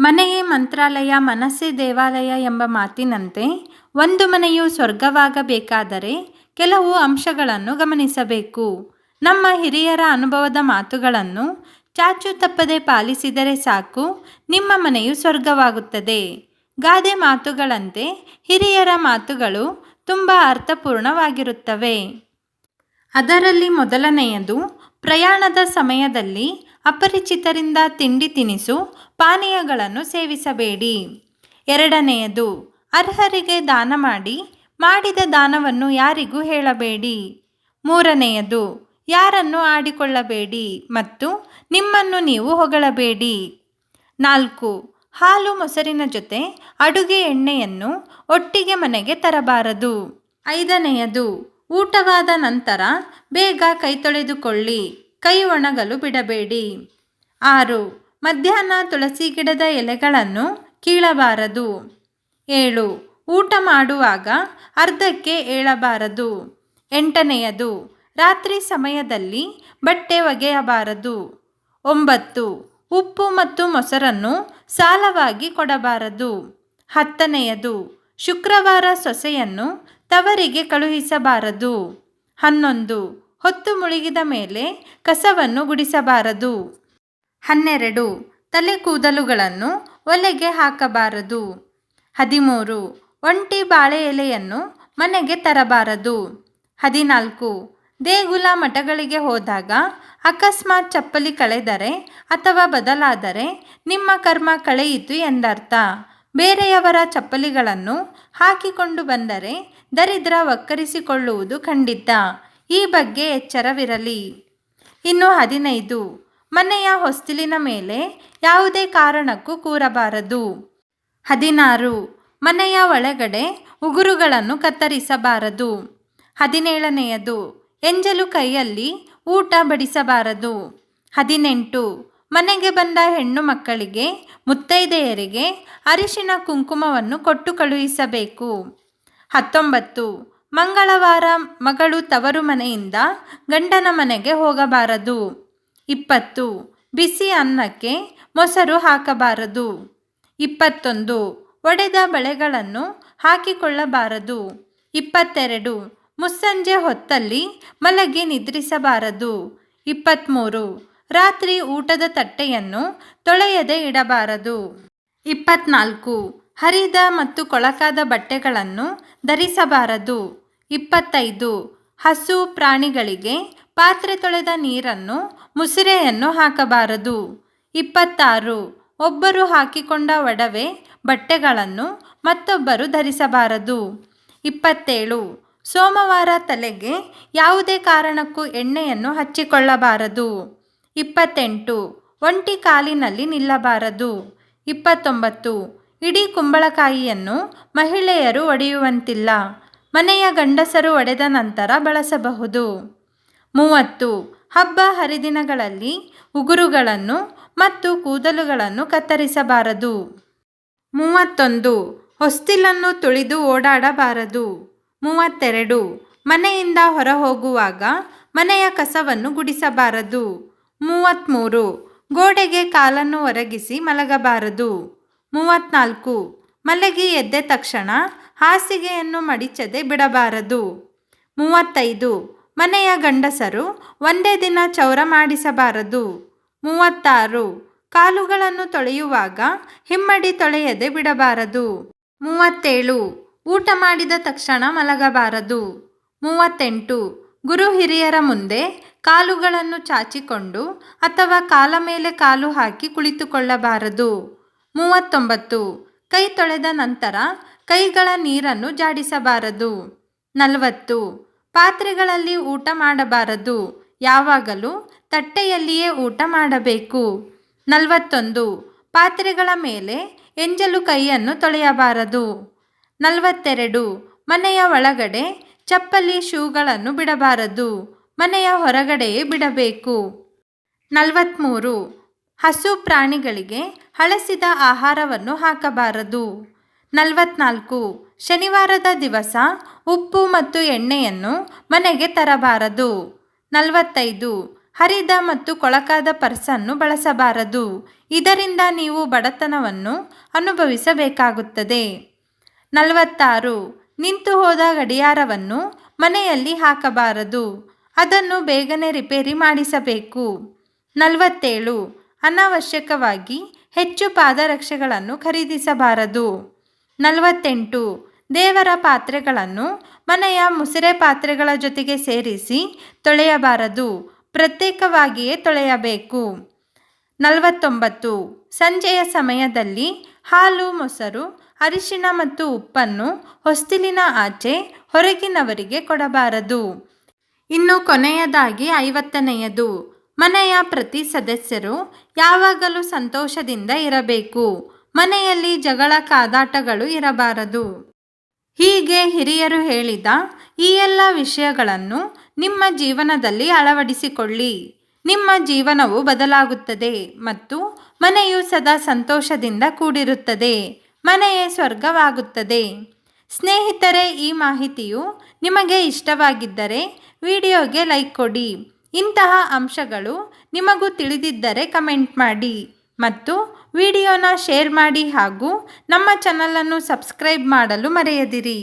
ಮನೆಯೇ ಮಂತ್ರಾಲಯ, ಮನಸ್ಸೇ ದೇವಾಲಯ ಎಂಬ ಮಾತಿನಂತೆ ಒಂದು ಮನೆಯು ಸ್ವರ್ಗವಾಗಬೇಕಾದರೆ ಕೆಲವು ಅಂಶಗಳನ್ನು ಗಮನಿಸಬೇಕು. ನಮ್ಮ ಹಿರಿಯರ ಅನುಭವದ ಮಾತುಗಳನ್ನು ಚಾಚು ತಪ್ಪದೆ ಪಾಲಿಸಿದರೆ ಸಾಕು, ನಿಮ್ಮ ಮನೆಯು ಸ್ವರ್ಗವಾಗುತ್ತದೆ. ಗಾದೆ ಮಾತುಗಳಂತೆ ಹಿರಿಯರ ಮಾತುಗಳು ತುಂಬ ಅರ್ಥಪೂರ್ಣವಾಗಿರುತ್ತವೆ. ಅದರಲ್ಲಿ ಮೊದಲನೆಯದು ಪ್ರಯಾಣದ ಸಮಯದಲ್ಲಿ ಅಪರಿಚಿತರಿಂದ ತಿಂಡಿ ತಿನಿಸು, ಪಾನೀಯಗಳನ್ನು ಸೇವಿಸಬೇಡಿ. ಎರಡನೆಯದು, ಅರ್ಹರಿಗೆ ದಾನ ಮಾಡಿ, ಮಾಡಿದ ದಾನವನ್ನು ಯಾರಿಗೂ ಹೇಳಬೇಡಿ. ಮೂರನೆಯದು, ಯಾರನ್ನು ಆಡಿಕೊಳ್ಳಬೇಡಿ ಮತ್ತು ನಿಮ್ಮನ್ನು ನೀವು ಹೊಗಳಬೇಡಿ. ನಾಲ್ಕು, ಹಾಲು ಮೊಸರಿನ ಜೊತೆ ಅಡುಗೆ ಎಣ್ಣೆಯನ್ನು ಒಟ್ಟಿಗೆ ಮನೆಗೆ ತರಬಾರದು. ಐದನೆಯದು, ಊಟವಾದ ನಂತರ ಬೇಗ ಕೈ ತೊಳೆದುಕೊಳ್ಳಿ ಕೈ ಒಣಗಲು ಬಿಡಬೇಡಿ. ಆರು, ಮಧ್ಯಾಹ್ನ ತುಳಸಿ ಗಿಡದ ಎಲೆಗಳನ್ನು ಕೀಳಬಾರದು. ಏಳು, ಊಟ ಮಾಡುವಾಗ ಅರ್ಧಕ್ಕೆ ಏಳಬಾರದು. ಎಂಟನೆಯದು, ರಾತ್ರಿ ಸಮಯದಲ್ಲಿ ಬಟ್ಟೆ ಒಗೆಯಬಾರದು. ಒಂಬತ್ತು, ಉಪ್ಪು ಮತ್ತು ಮೊಸರನ್ನು ಸಾಲವಾಗಿ ಕೊಡಬಾರದು. ಹತ್ತನೆಯದು, ಶುಕ್ರವಾರ ಸೊಸೆಯನ್ನು ತವರಿಗೆ ಕಳುಹಿಸಬಾರದು. ಹನ್ನೊಂದು ಹೊತ್ತು ಮುಳುಗಿದ ಮೇಲೆ ಕಸವನ್ನು ಗುಡಿಸಬಾರದು. ಹನ್ನೆರಡು. ತಲೆ ಕೂದಲುಗಳನ್ನು ಒಲೆಗೆ ಹಾಕಬಾರದು. ಹದಿಮೂರು. ಒಂಟಿ ಬಾಳೆ ಎಲೆಯನ್ನು ಮನೆಗೆ ತರಬಾರದು. ಹದಿನಾಲ್ಕು. ದೇಗುಲ ಮಠಗಳಿಗೆ ಹೋದಾಗ ಅಕಸ್ಮಾತ್ ಚಪ್ಪಲಿ ಕಳೆದರೆ ಅಥವಾ ಬದಲಾದರೆ ನಿಮ್ಮ ಕರ್ಮ ಕಳೆಯಿತು ಎಂದರ್ಥ. ಬೇರೆಯವರ ಚಪ್ಪಲಿಗಳನ್ನು ಹಾಕಿಕೊಂಡು ಬಂದರೆ ದರಿದ್ರ ವಕ್ಕರಿಸಿಕೊಳ್ಳುವುದು ಖಂಡಿತ. ಈ ಬಗ್ಗೆ ಎಚ್ಚರವಿರಲಿ. ಇನ್ನು ಹದಿನೈದು. ಮನೆಯ ಹೊಸ್ತಿಲಿನ ಮೇಲೆ ಯಾವುದೇ ಕಾರಣಕ್ಕೂ ಕೂರಬಾರದು. ಹದಿನಾರು. ಮನೆಯ ಒಳಗಡೆ ಉಗುರುಗಳನ್ನು ಕತ್ತರಿಸಬಾರದು. ಹದಿನೇಳನೆಯದು. ಎಂಜಲು ಕೈಯಲ್ಲಿ ಊಟ ಬಡಿಸಬಾರದು. ಹದಿನೆಂಟು. ಮನೆಗೆ ಬಂದ ಹೆಣ್ಣು ಮಕ್ಕಳಿಗೆ, ಮುತ್ತೈದೆಯರಿಗೆ ಅರಿಶಿನ ಕುಂಕುಮವನ್ನು ಕೊಟ್ಟು ಕಳುಹಿಸಬೇಕು. ಹತ್ತೊಂಬತ್ತು. ಮಂಗಳವಾರ ಮಗಳು ತವರು ಮನೆಯಿಂದ ಗಂಡನ ಮನೆಗೆ ಹೋಗಬಾರದು. ಇಪ್ಪತ್ತು, ಬಿಸಿ ಅನ್ನಕ್ಕೆ ಮೊಸರು ಹಾಕಬಾರದು. ಇಪ್ಪತ್ತೊಂದು, ಒಡೆದ ಬಳೆಗಳನ್ನು ಹಾಕಿಕೊಳ್ಳಬಾರದು. ಇಪ್ಪತ್ತೆರಡು, ಮುಸ್ಸಂಜೆ ಹೊತ್ತಲ್ಲಿ ಮಲಗಿ ನಿದ್ರಿಸಬಾರದು. ಇಪ್ಪತ್ತ್ಮೂರು ರಾತ್ರಿ ಊಟದ ತಟ್ಟೆಯನ್ನು ತೊಳೆಯದೆ ಇಡಬಾರದು. ಇಪ್ಪತ್ನಾಲ್ಕು, ಹರಿದ ಮತ್ತು ಕೊಳಕಾದ ಬಟ್ಟೆಗಳನ್ನು ಧರಿಸಬಾರದು. ಇಪ್ಪತ್ತೈದು. ಹಸು ಪ್ರಾಣಿಗಳಿಗೆ ಪಾತ್ರೆ ತೊಳೆದ ನೀರನ್ನು, ಮುಸಿರೆಯನ್ನು ಹಾಕಬಾರದು. ಇಪ್ಪತ್ತಾರು. ಒಬ್ಬರು ಹಾಕಿಕೊಂಡ ಒಡವೆ, ಬಟ್ಟೆಗಳನ್ನು ಮತ್ತೊಬ್ಬರು ಧರಿಸಬಾರದು. ಇಪ್ಪತ್ತೇಳು. ಸೋಮವಾರ ತಲೆಗೆ ಯಾವುದೇ ಕಾರಣಕ್ಕೂ ಎಣ್ಣೆಯನ್ನು ಹಚ್ಚಿಕೊಳ್ಳಬಾರದು. ಇಪ್ಪತ್ತೆಂಟು. ಒಂಟಿ ಕಾಲಿನಲ್ಲಿ ನಿಲ್ಲಬಾರದು. ಇಪ್ಪತ್ತೊಂಬತ್ತು. ಇಡೀ ಕುಂಬಳಕಾಯಿಯನ್ನು ಮಹಿಳೆಯರು ಒಡೆಯುವಂತಿಲ್ಲ. ಮನೆಯ ಗಂಡಸರು ಒಡೆದ ನಂತರ ಬಳಸಬಹುದು. ಮೂವತ್ತು. ಹಬ್ಬ ಹರಿದಿನಗಳಲ್ಲಿ ಉಗುರುಗಳನ್ನು ಮತ್ತು ಕೂದಲುಗಳನ್ನು ಕತ್ತರಿಸಬಾರದು. ಮೂವತ್ತೊಂದು. ಹೊಸ್ತಿಲನ್ನು ತುಳಿದು ಓಡಾಡಬಾರದು. ಮೂವತ್ತೆರಡು. ಮನೆಯಿಂದ ಹೊರ ಹೋಗುವಾಗ ಮನೆಯ ಕಸವನ್ನು ಗುಡಿಸಬಾರದು. ಮೂವತ್ತ್ಮೂರು. ಗೋಡೆಗೆ ಕಾಲನ್ನು ಒರಗಿಸಿ ಮಲಗಬಾರದು. ಮೂವತ್ತ್ನಾಲ್ಕು. ಮಲಗಿ ಎದ್ದ ತಕ್ಷಣ ಹಾಸಿಗೆಯನ್ನು ಮಡಿಚದೆ ಬಿಡಬಾರದು. ಮೂವತ್ತೈದು, ಮನೆಯ ಗಂಡಸರು ಒಂದೇ ದಿನ ಚೌರ ಮಾಡಿಸಬಾರದು. ಮೂವತ್ತಾರು, ಕಾಲುಗಳನ್ನು ತೊಳೆಯುವಾಗ ಹಿಮ್ಮಡಿ ತೊಳೆಯದೆ ಬಿಡಬಾರದು. ಮೂವತ್ತೇಳು, ಊಟ ಮಾಡಿದ ತಕ್ಷಣ ಮಲಗಬಾರದು. ಮೂವತ್ತೆಂಟು, ಗುರು ಹಿರಿಯರ ಮುಂದೆ ಕಾಲುಗಳನ್ನು ಚಾಚಿಕೊಂಡು ಅಥವಾ ಕಾಲ ಮೇಲೆ ಕಾಲು ಹಾಕಿ ಕುಳಿತುಕೊಳ್ಳಬಾರದು. ಮೂವತ್ತೊಂಬತ್ತು, ಕೈ ತೊಳೆದ ನಂತರ ಕೈಗಳ ನೀರನ್ನು ಜಾಡಿಸಬಾರದು. ನಲವತ್ತು. ಪಾತ್ರೆಗಳಲ್ಲಿ ಊಟ ಮಾಡಬಾರದು. ಯಾವಾಗಲೂ ತಟ್ಟೆಯಲ್ಲಿಯೇ ಊಟ ಮಾಡಬೇಕು. ನಲವತ್ತೊಂದು. ಪಾತ್ರೆಗಳ ಮೇಲೆ ಎಂಜಲು ಕೈಯನ್ನು ತೊಳೆಯಬಾರದು. ನಲವತ್ತೆರಡು. ಮನೆಯ ಒಳಗಡೆ ಚಪ್ಪಲಿ ಶೂಗಳನ್ನು ಬಿಡಬಾರದು. ಮನೆಯ ಹೊರಗಡೆಯೇ ಬಿಡಬೇಕು. ನಲವತ್ತ್ಮೂರು ಹಸು ಪ್ರಾಣಿಗಳಿಗೆ ಹಳಸಿದ ಆಹಾರವನ್ನು ಹಾಕಬಾರದು. ನಲವತ್ನಾಲ್ಕು. ಶನಿವಾರದ ದಿವಸ ಉಪ್ಪು ಮತ್ತು ಎಣ್ಣೆಯನ್ನು ಮನೆಗೆ ತರಬಾರದು. ನಲವತ್ತೈದು. ಹರಿದ ಮತ್ತು ಕೊಳಕಾದ ಪರ್ಸನ್ನು ಬಳಸಬಾರದು. ಇದರಿಂದ ನೀವು ಬಡತನವನ್ನು ಅನುಭವಿಸಬೇಕಾಗುತ್ತದೆ. ನಲವತ್ತಾರು. ನಿಂತು ಹೋದ ಗಡಿಯಾರವನ್ನು ಮನೆಯಲ್ಲಿ ಹಾಕಬಾರದು. ಅದನ್ನು ಬೇಗನೆ ರಿಪೇರಿ ಮಾಡಿಸಬೇಕು. ನಲವತ್ತೇಳು. ಅನಾವಶ್ಯಕವಾಗಿ ಹೆಚ್ಚು ಪಾದರಕ್ಷೆಗಳನ್ನು ಖರೀದಿಸಬಾರದು. ನಲವತ್ತೆಂಟು. ದೇವರ ಪಾತ್ರೆಗಳನ್ನು ಮನೆಯ ಮುಸಿರೆ ಪಾತ್ರೆಗಳ ಜೊತೆಗೆ ಸೇರಿಸಿ ತೊಳೆಯಬಾರದು. ಪ್ರತ್ಯೇಕವಾಗಿಯೇ ತೊಳೆಯಬೇಕು. ನಲವತ್ತೊಂಬತ್ತು. ಸಂಜೆಯ ಸಮಯದಲ್ಲಿ ಹಾಲು, ಮೊಸರು, ಅರಿಶಿಣ ಮತ್ತು ಉಪ್ಪನ್ನು ಹೊಸ್ತಿಲಿನ ಆಚೆ ಹೊರಗಿನವರಿಗೆ ಕೊಡಬಾರದು. ಇನ್ನು ಕೊನೆಯದಾಗಿ ಐವತ್ತನೆಯದು. ಮನೆಯ ಪ್ರತಿ ಸದಸ್ಯರು ಯಾವಾಗಲೂ ಸಂತೋಷದಿಂದ ಇರಬೇಕು. ಮನೆಯಲ್ಲಿ ಜಗಳ ಕಾದಾಟಗಳು ಇರಬಾರದು. ಹೀಗೆ ಹಿರಿಯರು ಹೇಳಿದ ಈ ಎಲ್ಲ ವಿಷಯಗಳನ್ನು ನಿಮ್ಮ ಜೀವನದಲ್ಲಿ ಅಳವಡಿಸಿಕೊಳ್ಳಿ. ನಿಮ್ಮ ಜೀವನವು ಬದಲಾಗುತ್ತದೆ ಮತ್ತು ಮನೆಯು ಸದಾ ಸಂತೋಷದಿಂದ ಕೂಡಿರುತ್ತದೆ. ಮನೆಯೇ ಸ್ವರ್ಗವಾಗುತ್ತದೆ. ಸ್ನೇಹಿತರೆ, ಈ ಮಾಹಿತಿಯು ನಿಮಗೆ ಇಷ್ಟವಾಗಿದ್ದರೆ ವಿಡಿಯೋಗೆ ಲೈಕ್ ಕೊಡಿ. ಇಂತಹ ಅಂಶಗಳು ನಿಮಗೂ ತಿಳಿದಿದ್ದರೆ ಕಮೆಂಟ್ ಮಾಡಿ. ಮತ್ತು ವಿಡಿಯೋನ ಶೇರ್ ಮಾಡಿ ಹಾಗೂ ನಮ್ಮ ಚಾನಲನ್ನು ಸಬ್ಸ್ಕ್ರೈಬ್ ಮಾಡಲು ಮರೆಯದಿರಿ.